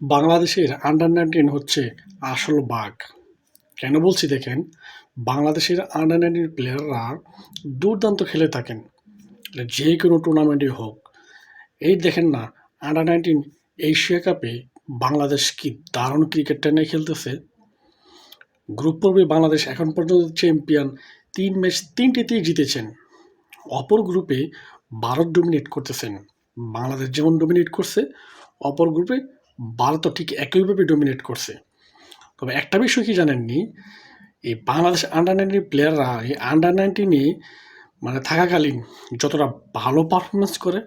বাংলাদেশের under nineteen হচ্ছে আসল বাঘ। কেন বলছি দেখেন? বাংলাদেশের আন্ডার নাইনটিন প্লেয়াররা দুর্দান্ত খেলে থাকেন। যে কোনো টুর্নামেন্টই হোক। এই দেখেন না আন্ডার নাইনটিন এশিয়া কাপে বাংলাদেশ কি দারুণ ক্রিকেটটা নিয়ে খেলতেছে। গ্রুপ পর্বে বাংলাদেশ এখন পর্যন্ত চ্যাম্পিয়ন তিন ম্যাচ তিনটিতেই জিতেছেন। অপর গ্রুপে ভারত ডোমিনেট করতেছেন। বাংলাদেশ যেমন ডোমিনেট করছে, অপর গ্রুপে ভারতও ঠিক একইভাবে ডোমিনেট করছে। তবে একটা বিষয় কি জানেননি? এই বাংলাদেশ আন্ডার নাইনটিন প্লেয়াররা এই আন্ডার নাইনটিনে মানে থাকাকালীন যতটা ভালো পারফরমেন্স করে,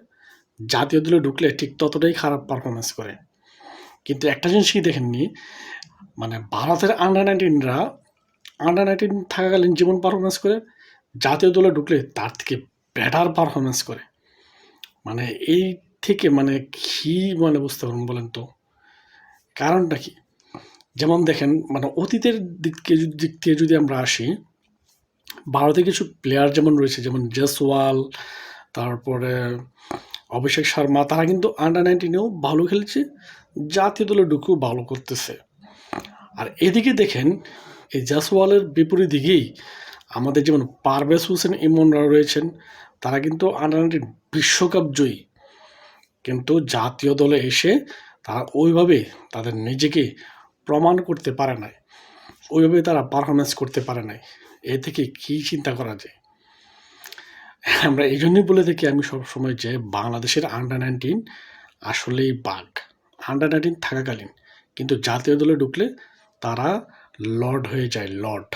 জাতীয় দলে ঢুকলে ঠিক ততটাই খারাপ পারফরমেন্স করে। কিন্তু একটা জিনিস কি দেখেননি? মানে ভারতের আন্ডার নাইনটিনরা আন্ডার নাইনটিন থাকাকালীন জীবন পারফরমেন্স করে, জাতীয় দলে ঢুকলে তার থেকে বেটার পারফরমেন্স করে। মানে এই থেকে মানে কি মানে বুঝতে পারবেন বলেন তো? কারণটা কি? যেমন দেখেন মানে অতীতের দিককে দিক থেকে যদি আমরা আসি, ভারতে কিছু প্লেয়ার যেমন রয়েছে, যেমন জসওয়াল তারপরে অভিষেক শর্মা, তারা কিন্তু আন্ডার নাইনটিনেও ভালো খেলছে, জাতীয় দলে ঢুকেও ভালো করতেছে। আর এদিকে দেখেন, এই জাসওয়ালের বিপরীত দিকেই আমাদের যেমন পারভেজ হোসেন ইমনরা রয়েছেন, তারা কিন্তু আন্ডার নাইনটিন বিশ্বকাপ জয়ী। কিন্তু জাতীয় দলে এসে তারা ওইভাবে তাদের নিজেকে প্রমাণ করতে পারে নাই। ওইভাবে তারা পারফরমেন্স করতে পারে নাই। এ থেকে কী চিন্তা করা যায়? আমরা এই জন্যই বলে থাকি, আমি সবসময় যে বাংলাদেশের আন্ডার নাইনটিন আসলেই বাঘ। আন্ডার নাইনটিন থাকাকালীন। কিন্তু জাতীয় দলে ঢুকলে তারা লর্ড হয়ে যায় লর্ড